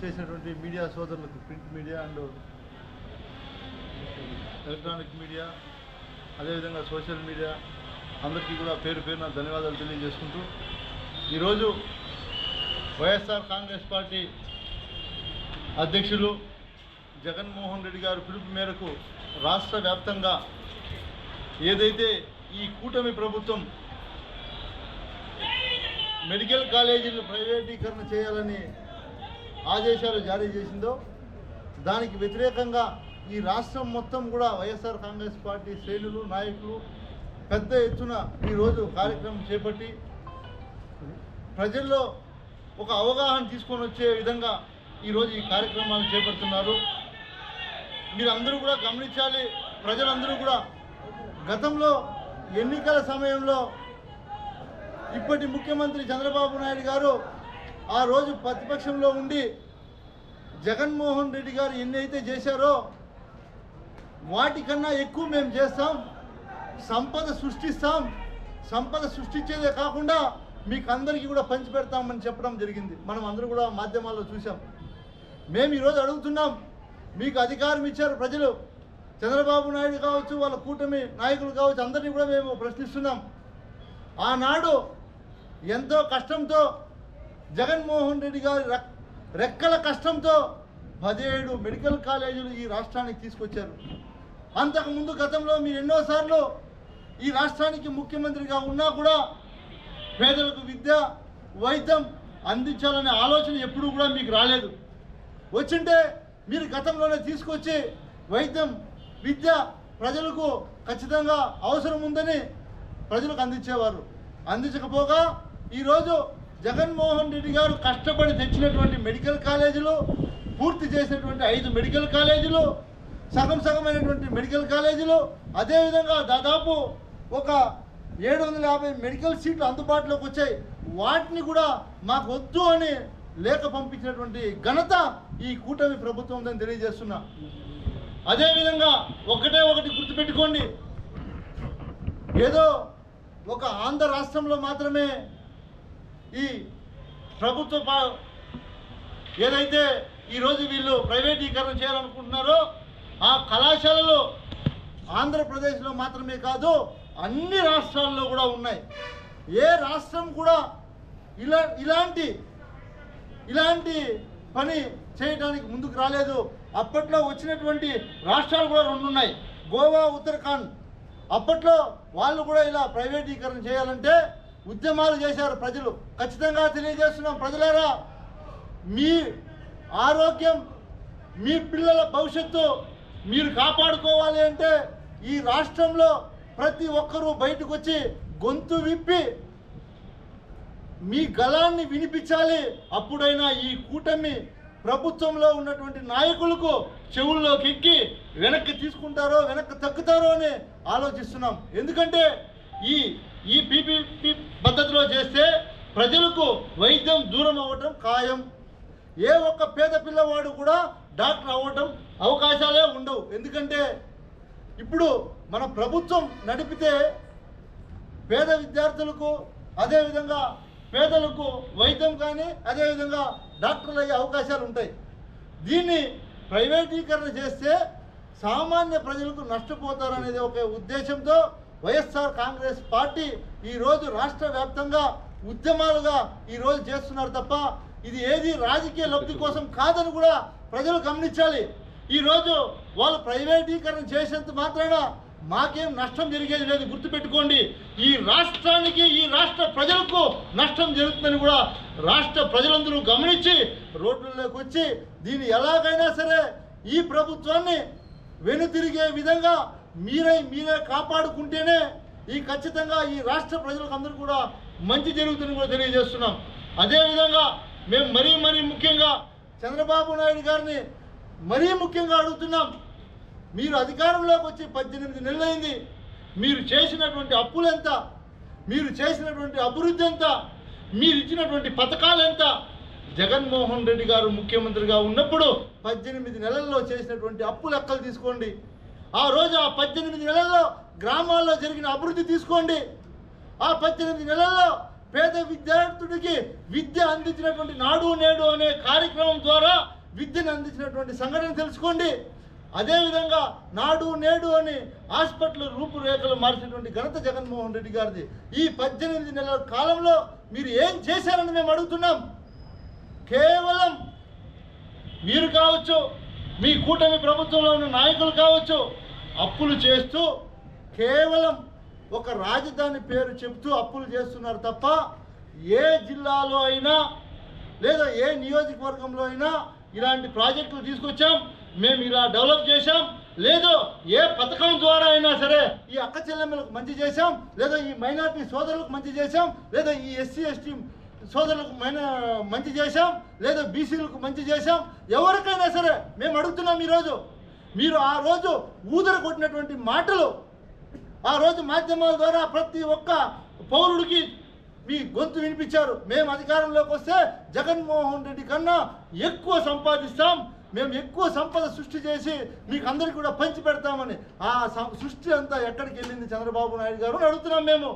చేసినటువంటి మీడియా సోదరులకు print media and electronic media అదేవిధంగా సోషల్ మీడియా అందరికీ కూడా పేరు పేరున ధన్యవాదాలు తెలియజేసుకుంటూ ఈరోజు వైఎస్ఆర్ కాంగ్రెస్ పార్టీ అధ్యక్షులు జగన్మోహన్ రెడ్డి గారు పిలుపు మేరకు రాష్ట్ర వ్యాప్తంగా ఏదైతే ఈ కూటమి ప్రభుత్వం మెడికల్ కాలేజీలు ప్రైవేటీకరణ చేయాలని ఆదేశాలు జారీ చేసిందో దానికి వ్యతిరేకంగా ఈ రాష్ట్రం మొత్తం కూడా వైఎస్ఆర్ కాంగ్రెస్ పార్టీ శ్రేణులు నాయకులు పెద్ద ఎత్తున ఈరోజు కార్యక్రమం చేపట్టి ప్రజల్లో ఒక అవగాహన తీసుకొని వచ్చే విధంగా ఈరోజు ఈ కార్యక్రమాలు చేపడుతున్నారు. మీరు అందరూ కూడా గమనించాలి ప్రజలందరూ కూడా గతంలో ఎన్నికల సమయంలో ఇప్పటి ముఖ్యమంత్రి చంద్రబాబు నాయుడు గారు ఆ రోజు ప్రతిపక్షంలో ఉండి జగన్మోహన్ రెడ్డి గారు ఎన్ని అయితే చేశారో వాటికన్నా ఎక్కువ మేము చేస్తాం. సంపద సృష్టిస్తాం. సంపద సృష్టించేదే కాకుండా మీకు అందరికీ కూడా పంచిపెడతామని చెప్పడం జరిగింది. మనం అందరూ కూడా మాధ్యమాల్లో చూసాం మేము ఈరోజు అడుగుతున్నాం మీకు అధికారం ఇచ్చారు ప్రజలు. చంద్రబాబు నాయుడు కావచ్చు వాళ్ళ కూటమి నాయకులు కావచ్చు అందరినీ కూడా మేము ప్రశ్నిస్తున్నాం. ఆనాడు ఎంతో కష్టంతో జగన్మోహన్ రెడ్డి గారి రెక్కల కష్టంతో పదిహేడు మెడికల్ కాలేజీలు ఈ రాష్ట్రానికి తీసుకొచ్చారు. అంతకుముందు గతంలో మీరు ఎన్నోసార్లు ఈ రాష్ట్రానికి ముఖ్యమంత్రిగా ఉన్నా కూడా పేదలకు విద్య వైద్యం అందించాలనే ఆలోచన ఎప్పుడూ కూడా మీకు రాలేదు. వచ్చింటే మీరు గతంలోనే తీసుకొచ్చి వైద్యం విద్య ప్రజలకు ఖచ్చితంగా అవసరం ఉందని ప్రజలకు అందించేవారు. అందించకపోగా ఈరోజు జగన్మోహన్ రెడ్డి గారు కష్టపడి తెచ్చినటువంటి మెడికల్ కాలేజీలు పూర్తి చేసినటువంటి ఐదు మెడికల్ కాలేజీలు సగం సగమైనటువంటి మెడికల్ కాలేజీలు అదేవిధంగా దాదాపు ఒక ఏడు వందల యాభై మెడికల్ సీట్లు అందుబాటులోకి వచ్చాయి. వాటిని కూడా మాకు వద్దు అని లేఖ పంపించినటువంటి ఘనత ఈ కూటమి ప్రభుత్వం తెలియజేస్తున్నా. అదేవిధంగా ఒకటే ఒకటి గుర్తుపెట్టుకోండి. ఏదో ఒక ఆంధ్ర రాష్ట్రంలో మాత్రమే ఈ ప్రభుత్వ పా- ఏదైతే ఈరోజు వీళ్ళు ప్రైవేటీకరణ చేయాలనుకుంటున్నారో ఆ కళాశాలలు ఆంధ్రప్రదేశ్లో మాత్రమే కాదు అన్ని రాష్ట్రాల్లో కూడా ఉన్నాయి. ఏ రాష్ట్రం కూడా ఇలా ఇలాంటి ఇలాంటి పని చేయడానికి ముందుకు రాలేదు. అప్పట్లో వచ్చినటువంటి రాష్ట్రాలు కూడా రెండు ఉన్నాయి గోవా ఉత్తరాఖండ్. అప్పట్లో వాళ్ళు కూడా ఇలా ప్రైవేటీకరణ చేయాలంటే ఉద్యమాలు చేశారు ప్రజలు. ఖచ్చితంగా తెలియజేస్తున్నాం ప్రజలారా. మీ ఆరోగ్యం మీ పిల్లల భవిష్యత్తు మీరు కాపాడుకోవాలి అంటే ఈ రాష్ట్రంలో ప్రతి ఒక్కరూ బయటకు వచ్చి గొంతు విప్పి మీ గలాన్ని వినిపించాలి. అప్పుడైనా ఈ కూటమి ప్రభుత్వంలో ఉన్నటువంటి నాయకులకు చెవుల్లోకి ఎక్కి వెనక్కి తీసుకుంటారో వెనక్కి తగ్గుతారో అని ఆలోచిస్తున్నాం. ఎందుకంటే ఈ ఈ పీపీపీ పద్ధతిలో చేస్తే ప్రజలకు వైద్యం దూరం అవ్వటం ఖాయం. ఏ ఒక్క పేద పిల్లవాడు కూడా డాక్టర్ అవ్వటం అవకాశాలే ఉండవు. ఎందుకంటే ఇప్పుడు మన ప్రభుత్వం నడిపితే పేద విద్యార్థులకు అదేవిధంగా పేదలకు వైద్యం కానీ అదేవిధంగా డాక్టర్లు అయ్యే అవకాశాలు ఉంటాయి. దీన్ని ప్రైవేటీకరణ చేస్తే సామాన్య ప్రజలకు నష్టపోతారనేది ఒక ఉద్దేశంతో వైఎస్ఆర్ కాంగ్రెస్ పార్టీ ఈరోజు రాష్ట్ర వ్యాప్తంగా ఉద్యమాలుగా ఈరోజు చేస్తున్నారు తప్ప ఇది ఏది రాజకీయ లబ్ధి కోసం కాదని కూడా ప్రజలు గమనించాలి. ఈరోజు వాళ్ళు ప్రైవేటీకరణ చేసేంత మాత్రాన మాకేం నష్టం జరిగేది లేదు. గుర్తుపెట్టుకోండి ఈ రాష్ట్రానికి ఈ రాష్ట్ర ప్రజలకు నష్టం జరుగుతుందని కూడా రాష్ట్ర ప్రజలందరూ గమనించి రోడ్లలోకి వచ్చి దీన్ని ఎలాగైనా సరే ఈ ప్రభుత్వాన్ని వెనుతిరిగే విధంగా మీరే మీరే కాపాడుకుంటేనే ఈ ఖచ్చితంగా ఈ రాష్ట్ర ప్రజలకు అందరూ కూడా మంచి జరుగుతుందని కూడా తెలియజేస్తున్నాం. అదేవిధంగా మేము మరీ మరీ ముఖ్యంగా చంద్రబాబు నాయుడు గారిని మరీ ముఖ్యంగా అడుగుతున్నాం. మీరు అధికారంలోకి వచ్చి పద్దెనిమిది నెలలైంది. మీరు చేసినటువంటి అప్పులు ఎంత మీరు చేసినటువంటి అభివృద్ధి ఎంత? మీరు ఇచ్చినటువంటి పథకాలు ఎంత? జగన్మోహన్ రెడ్డి గారు ముఖ్యమంత్రిగా ఉన్నప్పుడు పద్దెనిమిది నెలల్లో చేసినటువంటి అప్పు లెక్కలు తీసుకోండి. ఆ రోజు ఆ పద్దెనిమిది నెలల్లో గ్రామాల్లో జరిగిన అభివృద్ధి తీసుకోండి. ఆ పద్దెనిమిది నెలల్లో పేద విద్యార్థుడికి విద్య అందించినటువంటి నాడు నేడు అనే కార్యక్రమం ద్వారా విద్యను అందించినటువంటి సంఘటన తెలుసుకోండి. అదేవిధంగా నాడు నేడు అని హాస్పిటల్ రూపురేఖలు మార్చినటువంటి ఘనత జగన్మోహన్ రెడ్డి గారిది. ఈ పద్దెనిమిది నెలల కాలంలో మీరు ఏం చేశారని మేము అడుగుతున్నాం. కేవలం మీరు కావచ్చు మీ కూటమి ప్రభుత్వంలో ఉన్న నాయకులు కావచ్చు అప్పులు చేస్తూ కేవలం ఒక రాజధాని పేరు చెప్తూ అప్పులు చేస్తున్నారు తప్ప ఏ జిల్లాలో అయినా లేదా ఏ నియోజకవర్గంలో అయినా ఇలాంటి ప్రాజెక్టులు తీసుకొచ్చాం మేము ఇలా డెవలప్ చేశాం లేదు ఏ పథకం ద్వారా అయినా సరే ఈ అక్క చెల్లెమ్మలకు మంచి చేశాం లేదా ఈ మైనార్టీ సోదరులకు మంచి చేశాం లేదా ఈ ఎస్సీ ఎస్టీ సోదరులకు మైన మంచి చేశాం లేదా బీసీలకు మంచి చేశాం ఎవరికైనా సరే మేము అడుగుతున్నాం ఈరోజు. మీరు ఆ రోజు ఊదర కొట్టినటువంటి మాటలు ఆ రోజు మాధ్యమాల ద్వారా ప్రతి ఒక్క పౌరుడికి మీ గొంతు వినిపించారు. మేము అధికారంలోకి వస్తే జగన్మోహన్ రెడ్డి కన్నా ఎక్కువ సంపాదిస్తాం. మేము ఎక్కువ సంపద సృష్టి చేసి మీకు అందరికీ కూడా పంచి పెడతామని ఆ సం- సృష్టి అంతా ఎక్కడికి వెళ్ళింది చంద్రబాబు నాయుడు గారు అడుగుతున్నాం మేము.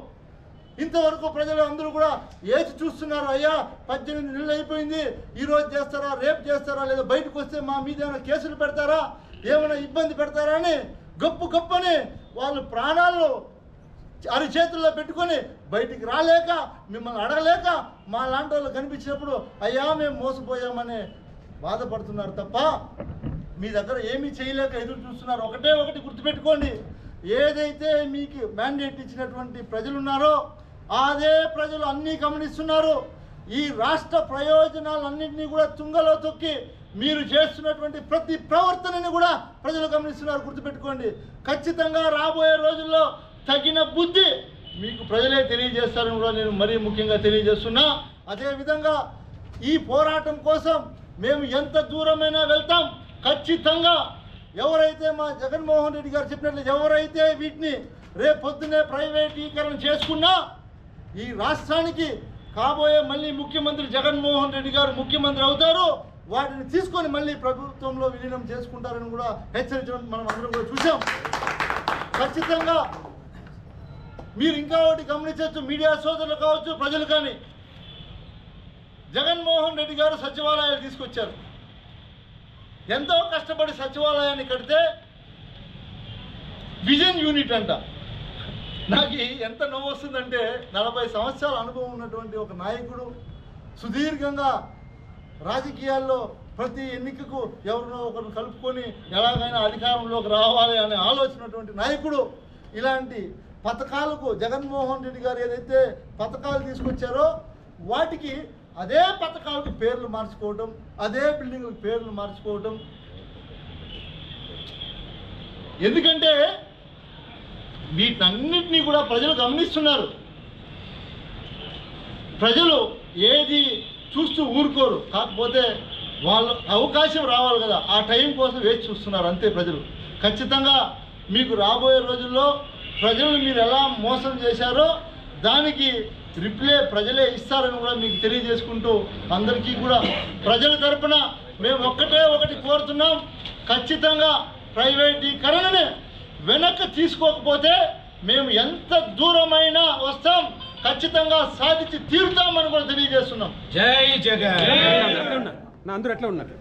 ఇంతవరకు ప్రజలు అందరూ కూడా ఏచి చూస్తున్నారు అయ్యా పద్దెనిమిది నెలలు అయిపోయింది ఈరోజు చేస్తారా రేపు చేస్తారా లేదా బయటకు వస్తే మా మీద ఏమైనా కేసులు పెడతారా ఏమైనా ఇబ్బంది పెడతారా అని గొప్ప గొప్పని వాళ్ళు ప్రాణాలు అరి చేతుల్లో పెట్టుకొని బయటికి రాలేక మిమ్మల్ని అడగలేక మా లాంటి వాళ్ళు కనిపించినప్పుడు అయ్యా మేము మోసపోయామని బాధపడుతున్నారు తప్ప మీ దగ్గర ఏమీ చేయలేక ఎదురు చూస్తున్నారు. ఒకటే ఒకటి గుర్తుపెట్టుకోండి. ఏదైతే మీకు మ్యాండేట్ ఇచ్చినటువంటి ప్రజలున్నారో అదే ప్రజలు అన్నీ గమనిస్తున్నారు. ఈ రాష్ట్ర ప్రయోజనాలన్నింటినీ కూడా తుంగలో తొక్కి మీరు చేస్తున్నటువంటి ప్రతి ప్రవర్తనని కూడా ప్రజలు గమనిస్తున్నారు. గుర్తుపెట్టుకోండి. ఖచ్చితంగా రాబోయే రోజుల్లో తగిన బుద్ధి మీకు ప్రజలే తెలియజేస్తారని కూడా నేను మరీ ముఖ్యంగా తెలియజేస్తున్నా. అదేవిధంగా ఈ పోరాటం కోసం మేము ఎంత దూరమైనా వెళ్తాం. ఖచ్చితంగా ఎవరైతే మా జగన్మోహన్ రెడ్డి గారు చెప్పినట్లు ఎవరైతే వీటిని రేపు పొద్దునే ప్రైవేటీకరణ చేసుకున్నా ఈ రాష్ట్రానికి కాబోయే మళ్ళీ ముఖ్యమంత్రి జగన్మోహన్ రెడ్డి గారు ముఖ్యమంత్రి అవుతారు. వాటిని తీసుకొని మళ్ళీ ప్రభుత్వంలో విలీనం చేసుకుంటారని కూడా హెచ్చరించడం మనం అందరం కూడా చూసాం ఖచ్చితంగా మీరు ఇంకా ఒకటి గమనించవచ్చు మీడియా సోదరులు కావచ్చు ప్రజలు కానీ. జగన్మోహన్ రెడ్డి గారు సచివాలయాలు తీసుకొచ్చారు. ఎంతో కష్టపడి సచివాలయాన్ని కడితే విజన్ యూనిట్ అంట. నాకు ఎంత నవ్వు వస్తుందంటే నలభై సంవత్సరాల అనుభవం ఉన్నటువంటి ఒక నాయకుడు సుదీర్ఘంగా రాజకీయాల్లో ప్రతి ఎన్నికకు ఎవరినో ఒకరిని కలుపుకొని ఎలాగైనా అధికారంలోకి రావాలి అనే ఆలోచనటువంటి నాయకుడు ఇలాంటి పథకాలకు జగన్మోహన్ రెడ్డి గారు ఏదైతే పథకాలు తీసుకొచ్చారో వాటికి అదే పథకాలకు పేర్లు మార్చుకోవటం అదే బిల్డింగ్లకు పేర్లు మార్చుకోవటం. ఎందుకంటే వీటన్నిటినీ కూడా ప్రజలు గమనిస్తున్నారు. ప్రజలు ఏది చూస్తూ ఊరుకోరు. కాకపోతే వాళ్ళు అవకాశం రావాలి కదా. ఆ టైం కోసం వేచి చూస్తున్నారు అంతే ప్రజలు. ఖచ్చితంగా మీకు రాబోయే రోజుల్లో ప్రజలను మీరు ఎలా మోసం చేశారో దానికి రిప్లే ప్రజలే ఇస్తారని కూడా మీకు తెలియజేసుకుంటూ అందరికీ కూడా ప్రజల తరపున మేము ఒక్కటే ఒకటి కోరుతున్నాం. ఖచ్చితంగా ప్రైవేటీకరణనే వెనక్కి తీసుకోకపోతే మేము ఎంత దూరమైనా వస్తాం ఖచ్చితంగా సాధించి తీరుతామని కూడా తెలియజేస్తున్నాం. జై జగన్. అందరూ ఎట్లా ఉన్నారు?